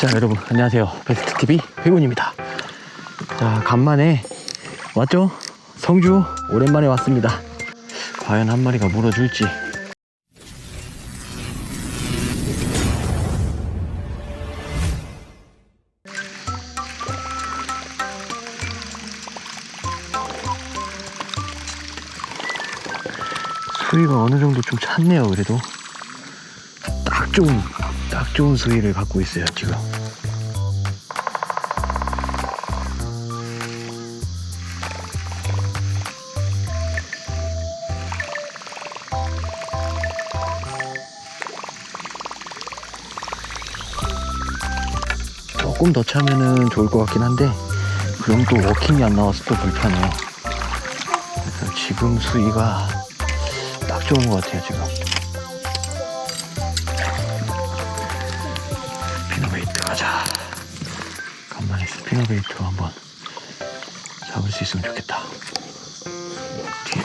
자 여러분 안녕하세요. 베스트TV 회군입니다. 자 간만에 왔죠? 성주 오랜만에 왔습니다. 과연 한 마리가 물어줄지. 수위가 어느 정도 좀 찼네요 그래도. 딱 좋은 딱 좋은 수위를 갖고 있어요 지금. 조금 더 차면은 좋을 것 같긴 한데 그럼 또 워킹이 안 나와서 또 불편해요. 그래서 지금 수위가 딱 좋은 것 같아요 지금 피너베이트 한번 잡을 수 있으면 좋겠다. 뒤에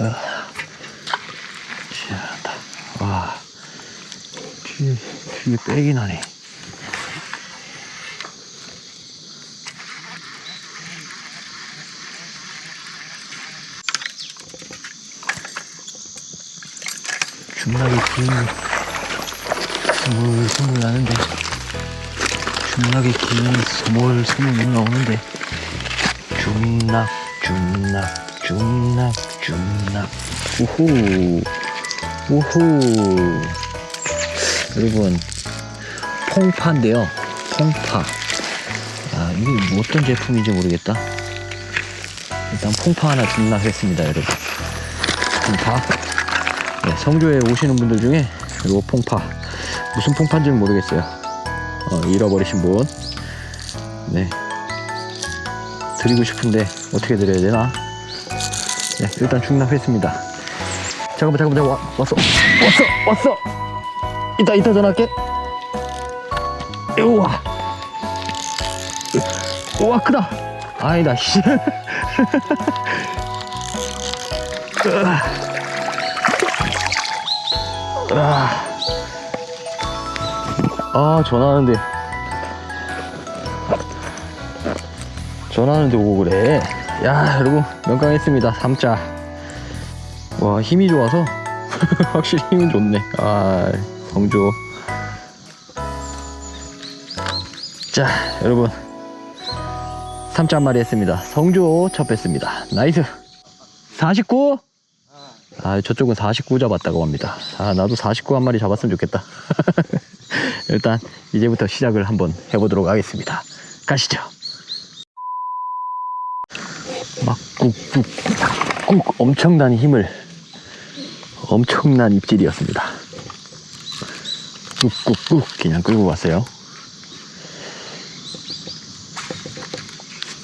아, 시원하다 와 뒤에 뒤에 빽이 나네 중락이 긴 스물 스물 나는데 중락이 긴 스물 스물 나오는데 중락 중락 중락 중락 우후 우후. 여러분 퐁파인데요. 퐁파. 아 이게 뭐 어떤 제품인지 모르겠다. 일단 퐁파 하나 중락했습니다 여러분. 퐁파 네, 성주에 오시는 분들 중에 요 퐁파 무슨 퐁파인지는 모르겠어요. 어, 잃어버리신 분, 네 드리고 싶은데 어떻게 드려야 되나? 네, 일단 중납했습니다. 잠깐만, 잠깐만 와, 왔어, 왔어, 왔어. 이따 이따 전화할게. 우와, 우와 크다. 아니다, 씨. 으아. 아, 아 전화하는데. 전화하는데 오고 그래. 야 여러분 명강했습니다. 3자. 와 힘이 좋아서? 확실히 힘은 좋네. 아 성주 자 여러분. 3자 한 마리 했습니다. 성주 첫 뺐습니다. 나이스. 49 아, 저쪽은 49 잡았다고 합니다. 아, 나도 49 한 마리 잡았으면 좋겠다. 일단, 이제부터 시작을 한번 해보도록 하겠습니다. 가시죠. 막 꾹꾹, 꾹 엄청난 힘을, 엄청난 입질이었습니다. 꾹꾹꾹 그냥 끌고 갔어요.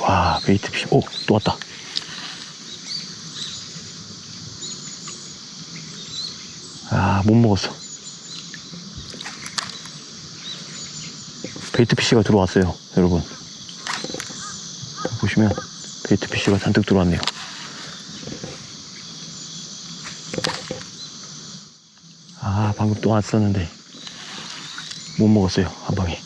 와, 베이트 피, 오, 또 왔다. 아, 못 먹었어. 베이트 피쉬가 들어왔어요, 여러분. 보시면 베이트 피쉬가 잔뜩 들어왔네요. 아, 방금 또 왔었는데 못 먹었어요, 한 방에.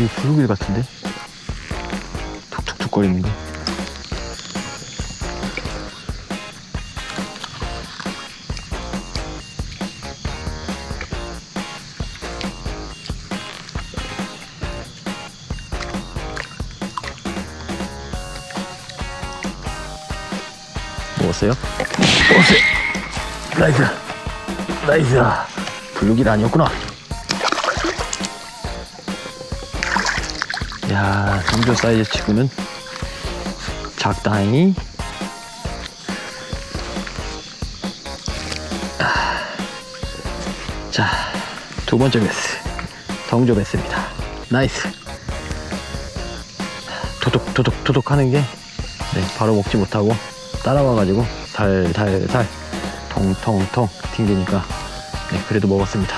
이거 블루길 같은데? 툭툭툭 거리는 게. 먹었어요? 먹었어요! 나이스! 나이스! 블루길 아니었구나. 야, 성조 사이즈 치고는 작다잉. 아, 자, 두 번째 베스. 성조 베스입니다. 나이스. 도둑, 도둑, 도둑 하는 게, 네, 바로 먹지 못하고 따라와가지고 살살살 통통통 튕기니까, 네, 그래도 먹었습니다.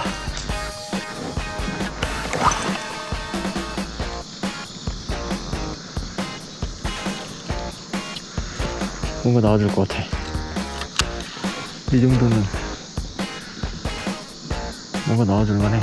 뭔가 나와줄 것 같아. 이 정도면 뭔가 나와줄 만해.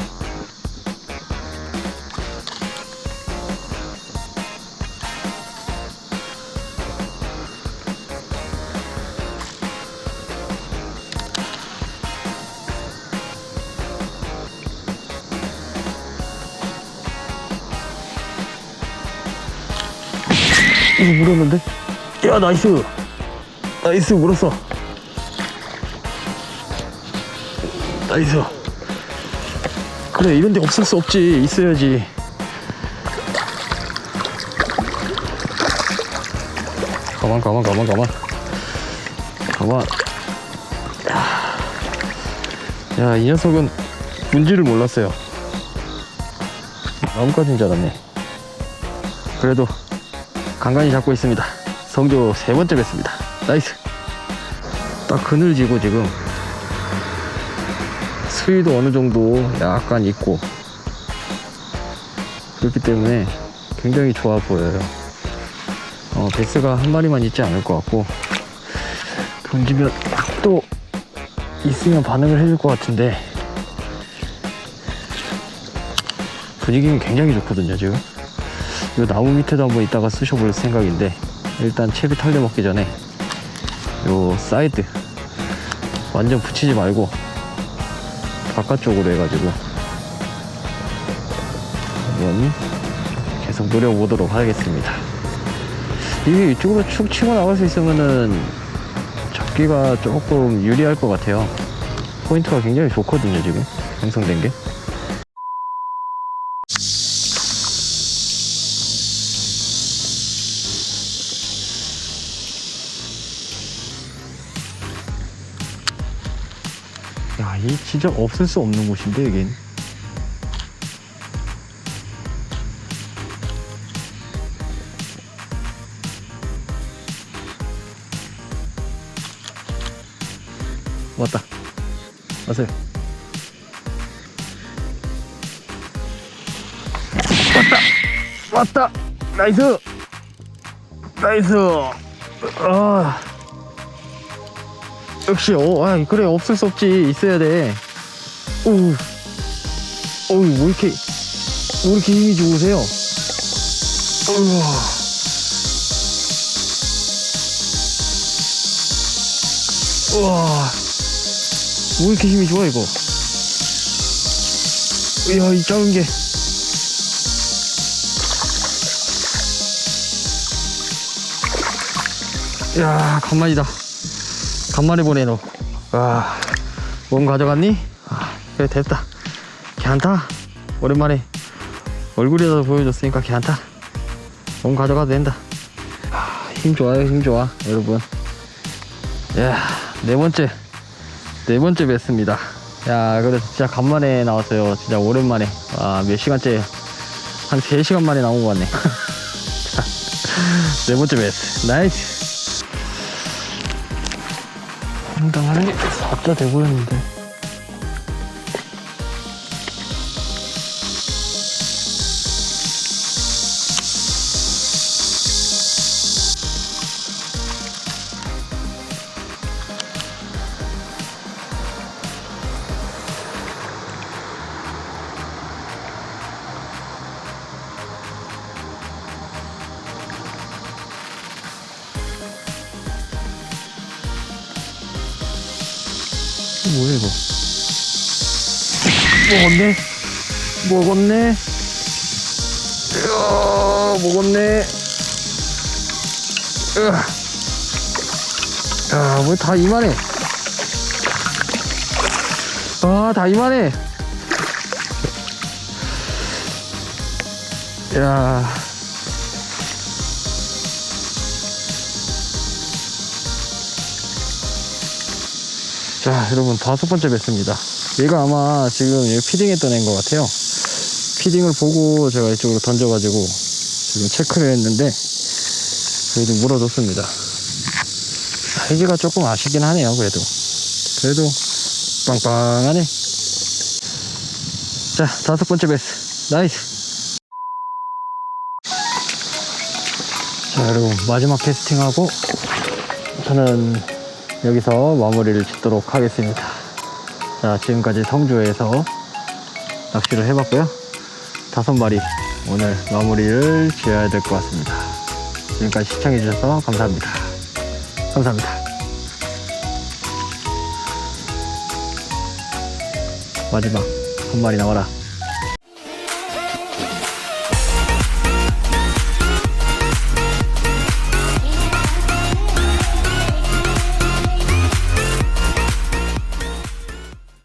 이거 물었는데? 야 나이스 나이스 물었어. 나이스. 그래 이런데 없을 수 없지. 있어야지. 가만 가만 가만 가만. 가만. 야 이 녀석은 문지를 몰랐어요. 나뭇가지인 줄 알았네. 그래도 간간히 잡고 있습니다. 성조 세 번째 뵀습니다. 나이스. 딱 그늘지고 지금 수위도 어느 정도 약간 있고 그렇기 때문에 굉장히 좋아 보여요. 어, 베스가 한 마리만 있지 않을 것 같고 던지면 또 있으면 반응을 해줄 것 같은데 분위기는 굉장히 좋거든요 지금. 이 나무 밑에도 한번 이따가 쑤셔볼 생각인데 일단 채비 털려 먹기 전에 요 사이드 완전 붙이지 말고 바깥쪽으로 해가지고 한번 계속 노려보도록 하겠습니다. 이게 이쪽으로 축 치고 나갈 수 있으면은 잡기가 조금 유리할 것 같아요. 포인트가 굉장히 좋거든요 지금 형성된 게 이 진짜 없을 수 없는 곳인데, 여긴. 왔다. 왔어요. 왔다! 왔다! 나이스! 나이스! 아. 역시 어, 아, 그래 없을 수 없지 있어야 돼. 오, 어우 왜 이렇게 왜 이렇게 힘이 좋으세요? 어우. 우와, 왜 이렇게 힘이 좋아 이거? 이야 이 작은 게. 야 간만이다. 간만에 보네 너. 와, 몸 가져갔니? 아, 그래 됐다. 괜찮다. 오랜만에 얼굴이라도 보여줬으니까 괜찮다. 몸 가져가도 된다. 아, 힘 좋아요, 힘 좋아, 여러분. 야, 네 번째, 네 번째 뵀습니다. 야, 그래도 진짜 간만에 나왔어요. 진짜 오랜만에. 아, 몇 시간째, 한 3시간 만에 나온 것 같네. 자, 네 번째 뵀. 나이스. 상당하는 게 4자 돼 보였는데. 뭐야 이거? 먹었네? 먹었네? 이야, 먹었네? 으아. 야, 뭐다 이만해. 아, 다 이만해. 야. 자, 여러분, 다섯 번째 뵀습니다. 얘가 아마 지금 피딩했던 애인 것 같아요. 피딩을 보고 제가 이쪽으로 던져가지고 지금 체크를 했는데, 그래도 물어줬습니다. 사이즈가 조금 아쉽긴 하네요, 그래도. 그래도 빵빵하네. 자, 다섯 번째 베스. 나이스. 자, 여러분, 마지막 캐스팅하고 저는 여기서 마무리를 짓도록 하겠습니다. 자, 지금까지 성주에서 낚시를 해봤고요. 다섯 마리 오늘 마무리를 지어야 될 것 같습니다. 지금까지 시청해주셔서 감사합니다. 감사합니다. 마지막 한 마리 나와라.